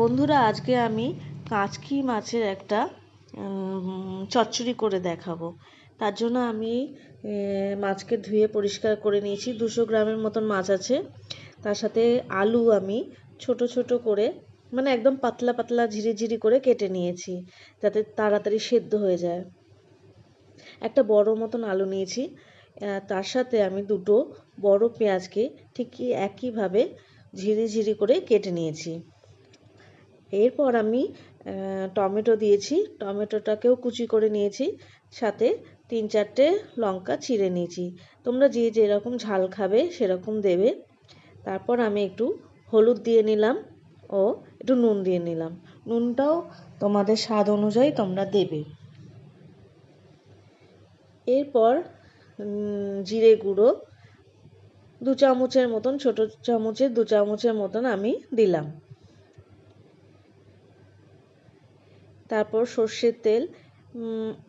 বন্ধুরা, আজকে আমি কাঁচকি মাছের একটা চচ্চড়ি করে দেখাবো। তার জন্য আমি মাছকে ধুয়ে পরিষ্কার করে নিয়েছি। দুশো গ্রামের মতন মাছ আছে। তার সাথে আলু আমি ছোট ছোট করে মানে একদম পাতলা পাতলা ঝিরি ঝিরি করে কেটে নিয়েছি, যাতে তাড়াতাড়ি সেদ্ধ হয়ে যায়। একটা বড় মতন আলু নিয়েছি। তার সাথে আমি দুটো বড় পেঁয়াজকে ঠিক একইভাবে ঝিরি ঝিরি করে কেটে নিয়েছি। এরপর আমি টমেটো দিয়েছি। টমেটোটাকেও কুচি করে নিয়েছি। সাথে তিন চারটে লঙ্কা চিড়ে নিয়েছি। তোমরা যে যেরকম ঝাল খাবে সেরকম দেবে। তারপর আমি একটু হলুদ দিয়ে নিলাম ও একটু নুন দিয়ে নিলাম। নুনটাও তোমাদের স্বাদ অনুযায়ী তোমরা দেবে। এরপর জিরে গুঁড়ো। দু চামচের মতন, ছোট চামচের, দু চামচের মতন আমি দিলাম। তারপর সর্ষের তেল।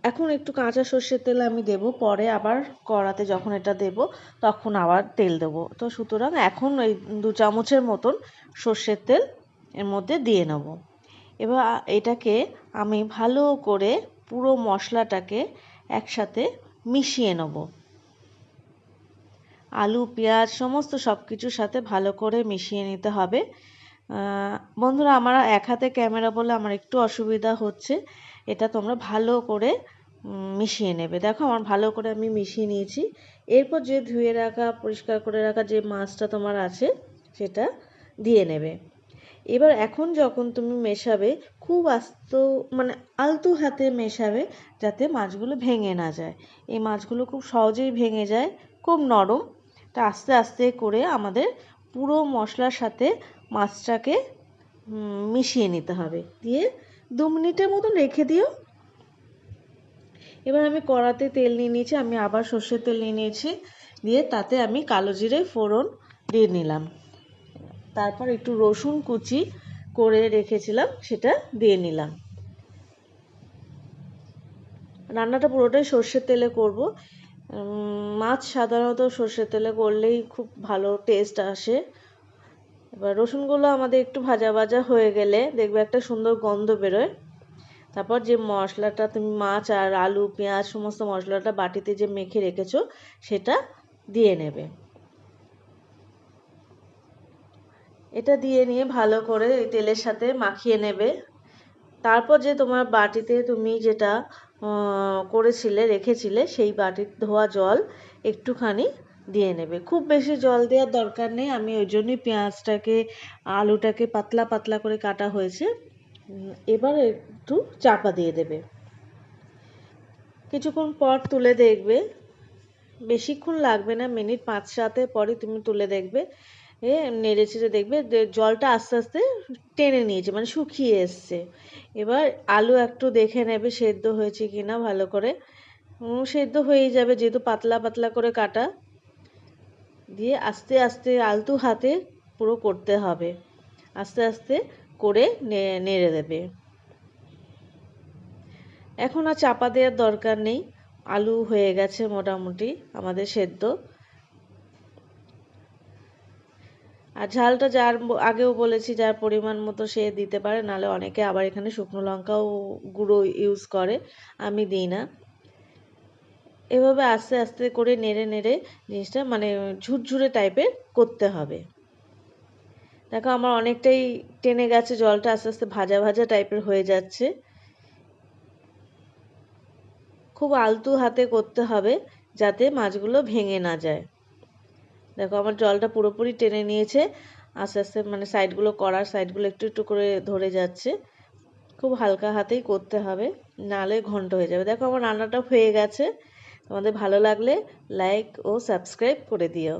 এখন একটু কাঁচা সর্ষের তেল আমি দেব, পরে আবার কড়াতে যখন এটা দেব, তখন আবার তেল দেবো। তো সুতরাং এখন ওই দু চামচের মতন সর্ষের তেল এর মধ্যে দিয়ে নেব। এবার এটাকে আমি ভালো করে পুরো মশলাটাকে একসাথে মিশিয়ে নেব। আলু, পেঁয়াজ, সমস্ত সব কিছুর সাথে ভালো করে মিশিয়ে নিতে হবে। বন্ধুরা, আমার এক হাতে ক্যামেরা বলে আমার একটু অসুবিধা হচ্ছে। এটা তোমরা ভালো করে মিশিয়ে নেবে। দেখো, আমার ভালো করে আমি মিশিয়ে নিয়েছি। এরপর যে ধুয়ে রাখা, পরিষ্কার করে রাখা যে মাছটা তোমার আছে, সেটা দিয়ে নেবে। এবার এখন যখন তুমি মেশাবে, খুব আস্ত মানে আলতু হাতে মেশাবে, যাতে মাছগুলো ভেঙে না যায়। এই মাছগুলো খুব সহজেই ভেঙে যায়, খুব নরম। তা আস্তে আস্তে করে আমাদের পুরো মশলার সাথে মাছটাকে মিশিয়ে নিতে হবে। দিয়ে দু মিনিটের মতো রেখে দিও। এবার আমি কড়াতে তেল নিয়ে নিয়েছি, আমি আবার সর্ষের তেল নিয়ে নিয়েছি। দিয়ে তাতে আমি কালো জিরে ফোড়ন দিয়ে নিলাম। তারপর একটু রসুন কুচি করে রেখেছিলাম, সেটা দিয়ে নিলাম। রান্নাটা পুরোটাই সর্ষের তেলে করব। মাছ সাধারণত সর্ষের তেলে করলেই খুব ভালো টেস্ট আসে। এবার রসুনগুলো আমাদের একটু ভাজা ভাজা হয়ে গেলে দেখবে একটা সুন্দর গন্ধ বেরোয়। তারপর যে মশলাটা তুমি মাছ আর আলু, পেঁয়াজ সমস্ত মশলাটা বাটিতে যে মেখে রেখেছো, সেটা দিয়ে নেবে। এটা দিয়ে নিয়ে ভালো করে তেলের সাথে মাখিয়ে নেবে। তারপর যে তোমার বাটিতে তুমি যেটা করেছিলে, রেখেছিলে, সেই বাটির ধোয়া জল একটুখানি দিয়ে নেবে। খুব বেশি জল দেওয়ার দরকার নেই। আমি ওই জন্যই পেঁয়াজটাকে, আলুটাকে পাতলা পাতলা করে কাটা হয়েছে। এবার একটু চাপা দিয়ে দেবে। কিছুক্ষণ পর তুলে দেখবে। বেশিক্ষণ লাগবে না, মিনিট পাঁচ সাতের পরে তুমি তুলে দেখবে। এ নেড়ে দেখবে জলটা আস্তে আস্তে টেনে নিয়েছে মানে শুকিয়ে এসছে। এবার আলু একটু দেখে নেবে সেদ্ধ হয়েছে কি না ভালো করে। সেদ্ধ হয়েই যাবে, যেহেতু পাতলা পাতলা করে কাটা। দিয়ে আস্তে আস্তে আলতু হাতে পুরো করতে হবে। আস্তে আস্তে করে নেড়ে দেবে। এখন আর চাপা দেওয়ার দরকার নেই। আলু হয়ে গেছে মোটামুটি, আমাদের সেদ্ধ। আর ঝালটা যার আগেও বলেছি যার পরিমাণ মতো সে দিতে পারে, নাহলে অনেকে আবার এখানে শুকনো লঙ্কাও গুঁড়ো ইউজ করে, আমি দিই না। এভাবে আস্তে আস্তে করে নেড়ে নেড়ে জিনিসটা মানে ঝুরঝুরে টাইপের করতে হবে। দেখো আমার অনেকটাই টেনে গেছে, জলটা আস্তে আস্তে ভাজা ভাজা টাইপের হয়ে যাচ্ছে। খুব আলতু হাতে করতে হবে যাতে মাছগুলো ভেঙে না যায়। দেখো, আমার জলটা পুরোপুরি টেনে নিয়েছে। আস্তে আস্তে মানে সাইডগুলো করার সাইডগুলো একটু একটু করে ধরে যাচ্ছে। খুব হালকা হাতেই করতে হবে, নালে ঘন্ট হয়ে যাবে। দেখো, আমার রান্নাটা হয়ে গেছে। তোমাদের ভালো লাগলে লাইক ও সাবস্ক্রাইব করে দিও।